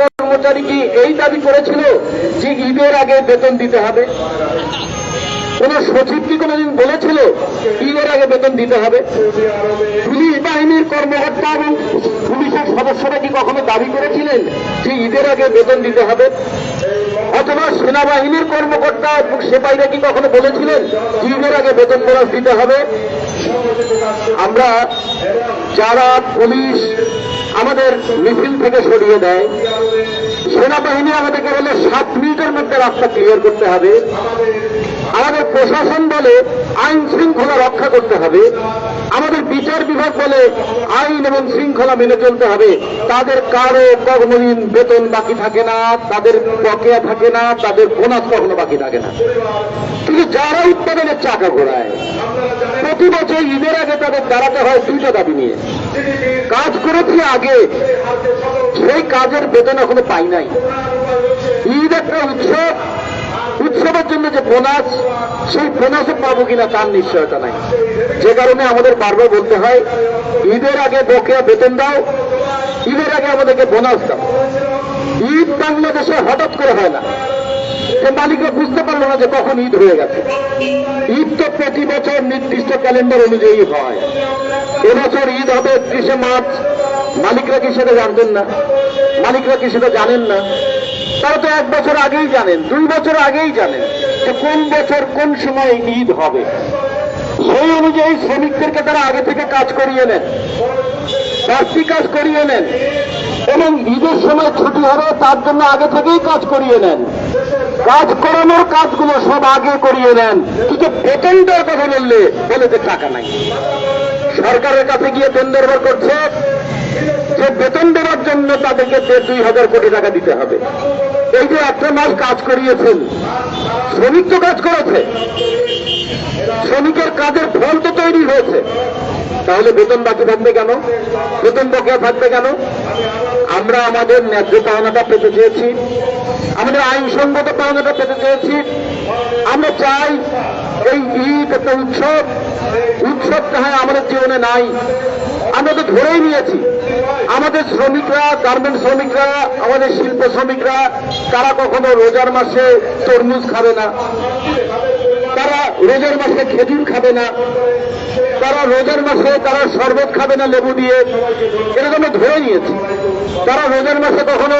কর্মচারী কি এই দাবি করেছিল যে ঈদের আগে বেতন দিতে হবে? কোন সচিব কি কোনোদিন বলেছিল ঈদের আগে বেতন দিতে হবে? পুলিশ বাহিনীর কর্মকর্তা এবং পুলিশের সদস্যরা কি কখনো দাবি করেছিলেন যে ঈদের আগে বেতন দিতে হবে? অথবা সেনাবাহিনীর কর্মকর্তা এবং সেপাইরা কি কখনো বলেছিলেন ঈদের আগে বেতন বোনাস দিতে হবে? আমরা যারা পুলিশ আমাদের মিছিল থেকে সরিয়ে দেয়। সেনাবাহিনী আমাদেরকে বলে, সাত মিনিটের মধ্যে রাস্তা ক্লিয়ার করতে হবে। আমাদের প্রশাসন বলে, আইন শৃঙ্খলা রক্ষা করতে হবে। আমাদের বিচার বিভাগ বলে, আইন এবং শৃঙ্খলা মেনে চলতে হবে। তাদের কারও কর্মদিন বেতন বাকি থাকে না, তাদের বকেয়া থাকে না, তাদের বোনাস কখনো বাকি থাকে না। কিন্তু যারা উৎপাদনের চাকা ঘোরায় প্রতি বছর ঈদের আগে তাদের দাঁড়াতে হয় দুইটা দাবি নিয়ে। কাজ করেছি আগে। সেই কাজের বেতন এখনও পাই নাই। ঈদ একটা উৎসব। উৎসবের জন্য যে বোনাস, সেই বোনাসও পাবো কিনা তার নিশ্চয়তা নাই। যে কারণে আমাদের বারবার বলতে হয়, ঈদের আগে বকেয়া বেতন দাও, ঈদের আগে আমাদেরকে বোনাস দাও। ঈদ বাংলাদেশে হঠাৎ করে হয় না। যে মালিকরা বুঝতে পারল না যে কখন ঈদ হয়ে গেছে। ঈদ তো প্রতি বছর নির্দিষ্ট ক্যালেন্ডার অনুযায়ী হয়। এবছর ঈদ হবে একত্রিশে মার্চ। মালিকরা কি সেটা জানতেন না? মালিকরা কি সেটা জানেন না? তারা তো এক বছর আগেই জানেন, দুই বছর আগেই জানেন যে কোন বছর কোন সময় ঈদ হবে। সেই অনুযায়ী শ্রমিকদেরকে তারা আগে থেকে কাজ করিয়ে নেন, বাড়তি কাজ করিয়ে নেন এবং ঈদের সময় ছুটি হবে তার জন্য আগে থেকেই কাজ করিয়ে নেন। কাজ করানোর কাজগুলো সব আগে করিয়ে নেন। কিন্তু বেতন দেওয়ার কথা বললে বলে যে টাকা নাই। সরকারের কাছে গিয়ে দেন দরবার করছে, যে বেতন দেওয়ার জন্য তাদেরকে দুই হাজার কোটি টাকা দিতে হবে। এই যে একটা মাস কাজ করিয়েছেন, শ্রমিক তো কাজ করেছে। শ্রমিকের কাজের ফল তো তৈরি হয়েছে। তাহলে বেতন বাকি থাকবে কেন? বেতন বকেয়া থাকবে কেন? আমরা আমাদের ন্যায্য পাওনাটা পেতে চেয়েছি। আমাদের আইনসঙ্গত পাওনাটা পেতে চেয়েছি। আমরা চাই এই ঈদ, একটা উৎসব উৎসবটা হয় আমাদের জীবনে নাই। আমরা তো ধরেই নিয়েছি। আমাদের শ্রমিকরা গার্মেন্ট শ্রমিকরা, আমাদের শিল্প শ্রমিকরা, তারা কখনো রোজার মাসে তরমুজ খাবে না। তারা রোজার মাসে খেজুর খাবে না। তারা রোজার মাসে তারা শরবত খাবে না লেবু দিয়ে। এরকম ধরে নিয়েছি। তারা রোজার মাসে কখনো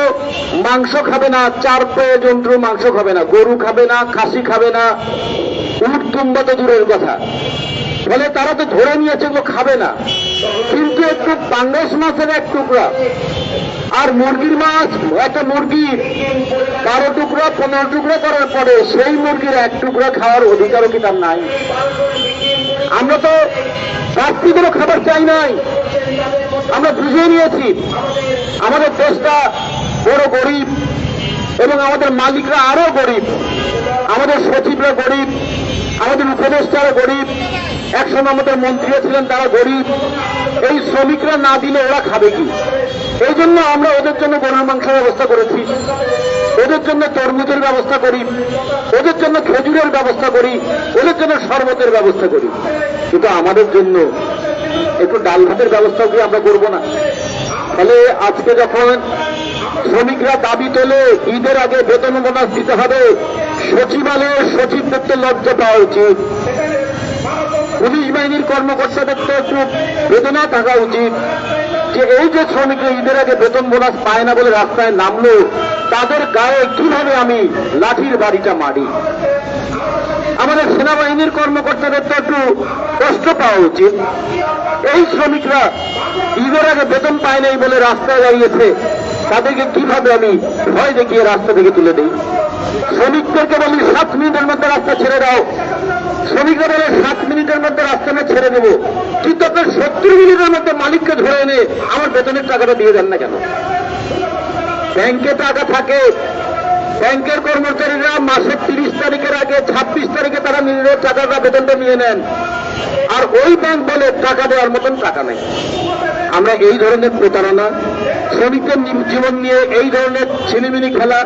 মাংস খাবে না, চার পেয়ে জন্তু মাংস খাবে না, গরু খাবে না, খাসি খাবে না। উট তুম্বা তো দূরের কথা। ফলে তারা তো ধরে নিয়েছে, এগুলো খাবে না। কিন্তু একটু পাঙ্গাস মাছের এক টুকরা আর মুরগির মাছ, একটা মুরগি বারো টুকরা, পনেরো টুকরা করার পরে সেই মুরগির এক টুকরা খাওয়ার অধিকারও কি তার নাই? আমরা তো বাড়তি কোনো খাবার চাই নাই। আমরা বুঝে নিয়েছি, আমাদের দেশটা বড় গরিব এবং আমাদের মালিকরা আরও গরিব, আমাদের সচিবরা গরিব আমাদের উপদেষ্টারা গরিব একসময় আমাদের মন্ত্রীরা ছিলেন, তারা গরিব। এই শ্রমিকরা না দিলে ওরা খাবে কি? এই জন্য আমরা ওদের জন্য গরুর মাংসের ব্যবস্থা করেছি। ওদের জন্য তরমুজের ব্যবস্থা করি। ওদের জন্য খেজুরের ব্যবস্থা করি। ওদের জন্য শরবতের ব্যবস্থা করি। কিন্তু আমাদের জন্য একটু ডাল ভাতের ব্যবস্থাও কি আমরা করব না? ফলে আজকে যখন শ্রমিকরা দাবি তোলে, ঈদের আগে বেতন বোনাস দিতে হবে। সচিবালয়ের সচিবদের তো লজ্জা পাওয়া উচিত। পুলিশ বাহিনীর কর্মকর্তাদের তো একটু বেদনা থাকা উচিত যে এই যে শ্রমিকরা ঈদের আগে বেতন বোনাস পায় না বলে রাস্তায় নামলো, তাদের গায়ে কীভাবে আমি লাঠির বাড়িটা মারি? আমাদের সেনাবাহিনীর কর্মকর্তাদের তো একটু কষ্ট পাওয়া উচিত। এই শ্রমিকরা ঈদের আগে বেতন পায় নাই বলে রাস্তায় দাঁড়িয়েছে। তাদেরকে কীভাবে আমি ভয় দেখিয়ে রাস্তা থেকে তুলে দিই? শ্রমিকদেরকে বলি সাত মিনিটের মধ্যে রাস্তা ছেড়ে দাও। শ্রমিকরা বলে, সাত মিনিটের মধ্যে রাস্তা আমি ছেড়ে দেবো। কিন্তু আপনার সত্তর মিনিটের মধ্যে মালিককে ধরে এনে আমার বেতনের টাকাটা দিয়ে দেন না কেন? ব্যাংকে টাকা থাকে। ব্যাংকের কর্মচারীরা মাসের তিরিশ তারিখের আগে, ছাব্বিশ তারিখে তারা নিজেদের টাকাটা, বেতনটা নিয়ে নেন। আর ওই ব্যাংক বলে, টাকা দেওয়ার মতন টাকা নেই। আমরা এই ধরনের প্রতারণা শ্রমিকদের জীবন নিয়ে এই ধরনের ছিনিমিনি খেলা,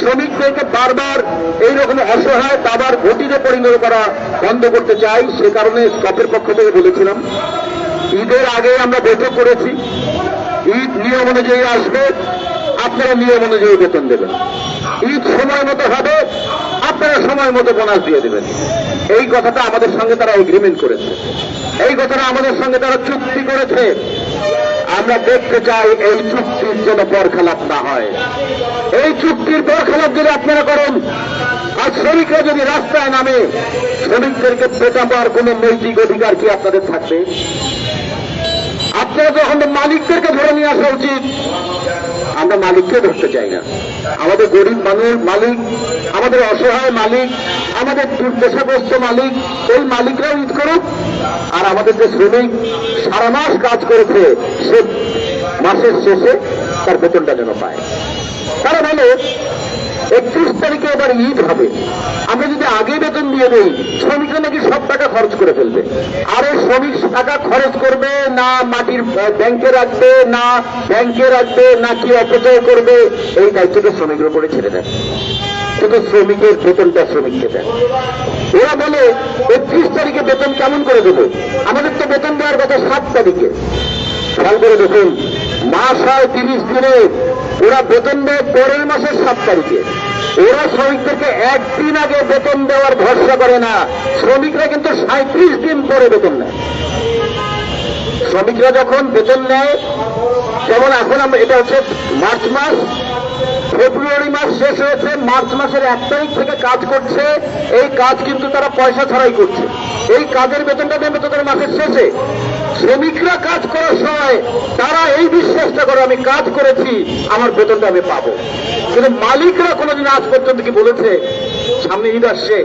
শ্রমিকদেরকে বারবার এই রকম অসহায় দাবার ঘটিতে পরিণত করা বন্ধ করতে চাই, সে কারণে স্টপের পক্ষ থেকে বলেছিলাম, ঈদের আগে আমরা বৈঠক করেছি, ঈদ নিয়ম অনুযায়ী আসবে, আপনারা নিয়ম অনুযায়ী বেতন দেবেন। ঈদ সময় মতো হবে, আপনারা সময় মতো বোনাস দিয়ে দেবেন। এই কথাটা আমাদের সঙ্গে তারা এগ্রিমেন্ট করেছে। এই কথাটা আমাদের সঙ্গে তারা চুক্তি করেছে। আমরা দেখতে চাই এই চুক্তির যেন বরখালাপ না হয়। এই চুক্তির বরখালাপ যদি আপনারা করেন, আর শ্রমিকরা যদি রাস্তায় নামে, শ্রমিকদেরকে দেওয়ার কোন নৈতিক অধিকার কি আপনাদের থাকবে? আপনারা যখন মালিকদেরকে ধরে নিয়ে আসা উচিত। আমরা মালিককে ধরতে চাই না। আমাদের গরিব মানুষ মালিক, আমাদের অসহায় মালিক, আমাদের দুর্দশাগ্রস্ত মালিক, ওই মালিকরাও ঈদ করুক। আর আমাদের যে শ্রমিক সারা মাস কাজ করেছে, সে মাসের শেষে তার বেতনটা যেন পায়। তারা বলে, একত্রিশ তারিখে এবার ঈদ হবে। আমরা যদি আগে বেতন দিয়ে দেই, শ্রমিকরা নাকি সব টাকা খরচ করে ফেলবে। আরে শ্রমিক টাকা খরচ করবে না মাটির ব্যাংকে রাখবে, না ব্যাংকে রাখবে, না কি অপচয় করবে, এই দায়িত্বটা শ্রমিকের উপরে ছেড়ে দেন কিন্তু শ্রমিকের বেতনটা শ্রমিককে দেন ওরা বলে, একত্রিশ তারিখে বেতন কেমন করে দেবে? আমাদের তো বেতন দেওয়ার কথা সাত তারিখে। খেয়াল করে দেখুন মাস হয় তিরিশ দিনে ওরা বেতন দেয় পরের মাসের সাত তারিখে। ওরা শ্রমিকদেরকে একদিন আগে বেতন দেওয়ার ভরসা করে না। শ্রমিকরা কিন্তু সাঁত্রিশ দিন পরে বেতন নেয়। শ্রমিকরা যখন বেতন নেয়, যেমন এখন আমরা এটা হচ্ছে মার্চ মাস। ফেব্রুয়ারি মাস শেষ হয়েছে, মার্চ মাসের এক তারিখ থেকে কাজ করছে। এই কাজ কিন্তু তারা পয়সা ছাড়াই করছে। এই কাজের বেতনটা দেবে তাদের মাসের শেষে। শ্রমিকরা কাজ করার সময় তারা এই বিশ্বাসটা করে, আমি কাজ করেছি, আমার বেতনটা আমি পাবো। কিন্তু মালিকরা কোনোদিন আজ পর্যন্ত কি বলেছে? সামনে ঈদ আসছে।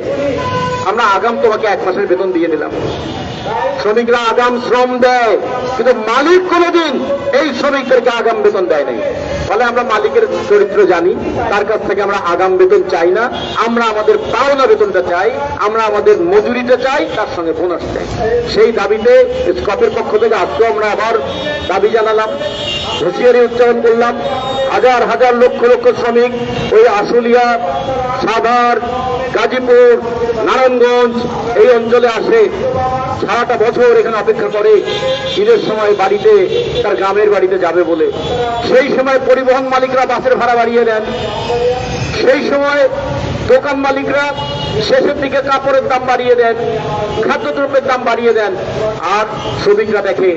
আমরা আগাম তোমাকে এক মাসের বেতন দিয়ে দিলাম। শ্রমিকরা আগাম শ্রম দেয়, কিন্তু মালিক কোনোদিন এই শ্রমিকদেরকে আগাম বেতন দেয় নাই। ফলে আমরা মালিকের চরিত্র জানি, তার কাছ থেকে আমরা আগাম বেতন চাই না। আমরা আমাদের পাওনা বেতনটা চাই, আমরা আমাদের মজুরিটা চাই, তার সঙ্গে বোনাস চাই। সেই দাবিতে স্কপের পক্ষ থেকে আজকেও আমরা আবার দাবি জানালাম, হুঁশিয়ারি উচ্চারণ করলাম। হাজার হাজার লক্ষ লক্ষ শ্রমিক ওই আশুলিয়া, সাভার, গাজীপুর, নারায়ণগঞ্জ এই অঞ্চলে আসে। সারাটা বছর এখানে অপেক্ষা করে, ঈদের সময় বাড়িতে, তার গ্রামের বাড়িতে যাবে বলে। সেই সময় পরিবহন মালিকরা বাসের ভাড়া বাড়িয়ে দেন। সেই সময় দোকান মালিকরা শেষের দিকে কাপড়ের দাম বাড়িয়ে দেন, খাদ্যদ্রব্যের দাম বাড়িয়ে দেন। আর শ্রমিকরা দেখে,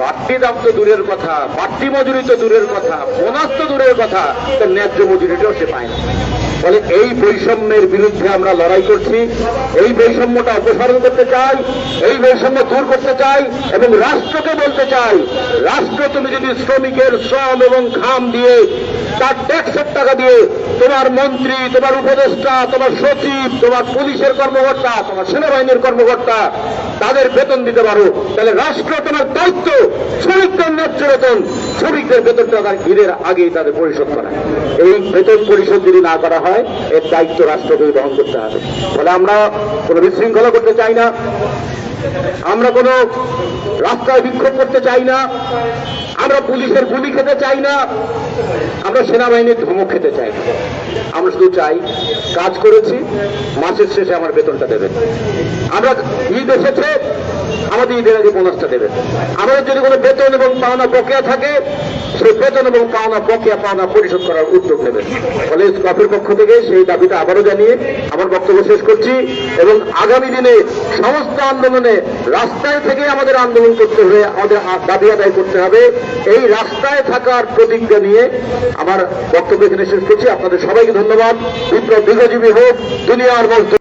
বাড়তি দাম তো দূরের কথা, বাড়তি মজুরি তো দূরের কথা, বোনাস তো দূরের কথা ন্যায্য মজুরিটাও সে পায় না। ফলে এই বৈষম্যের বিরুদ্ধে আমরা লড়াই করছি, এই বৈষম্যটা অপসারণ করতে চাই, এই বৈষম্য দূর করতে চাই, এবং রাষ্ট্রকে বলতে চাই, রাষ্ট্র তুমি যদি শ্রমিকের শ্রম এবং ঘাম দিয়ে, তার ট্যাক্সের টাকা দিয়ে তোমার মন্ত্রী, তোমার উপদেষ্টা, তোমার সচিব তোমার পুলিশের কর্মকর্তা, তোমার সেনাবাহিনীর কর্মকর্তা, তাদের বেতন দিতে পারো। তাহলে রাষ্ট্র তোমার দায়িত্ব। শ্রমিকদের ন্যায্য বেতন। শ্রমিকদের বেতন তার ঘিরের আগেই তাদের পরিশোধ করা। এই বেতন পরিশোধ যদি না করা হয়, এর দায়িত্ব রাষ্ট্রকেই বহন করতে হবে। ফলে আমরা কোনো বিশৃঙ্খলা করতে চাই না। আমরা কোনো রাস্তায় বিক্ষোভ করতে চাই না। আমরা পুলিশের গুলি খেতে চাই না। আমরা সেনাবাহিনীর ধমক খেতে চাই না। আমরা শুধু চাই, কাজ করেছি, মাসের শেষে আমার বেতনটা দেবেন। আমরা ঈদ এসেছে আমাদের ঈদের আগে বোনাসটা দেবেন আমাদের যদি কোনো বেতন এবং পাওনা বকেয়া থাকে, সেই বেতন এবং পাওনা বকেয়া পাওনা পরিশোধ করার উদ্যোগ নেবেন ফলে স্কপের পক্ষ থেকে সেই দাবিটা আবারও জানিয়ে আমার বক্তব্য শেষ করছি এবং আগামী দিনে সমস্ত আন্দোলনে রাস্তায় থেকে আমাদের আন্দোলন করতে হবে আমাদের দাবি আদায় করতে হবে। এই রাস্তায় থাকার প্রতিজ্ঞা নিয়ে আমার বক্তব্য এখানে শেষ করছি। আপনাদের সবাইকে ধন্যবাদ। বিপ্লব দীর্ঘজীবী হোক, দুনিয়ার মধ্যে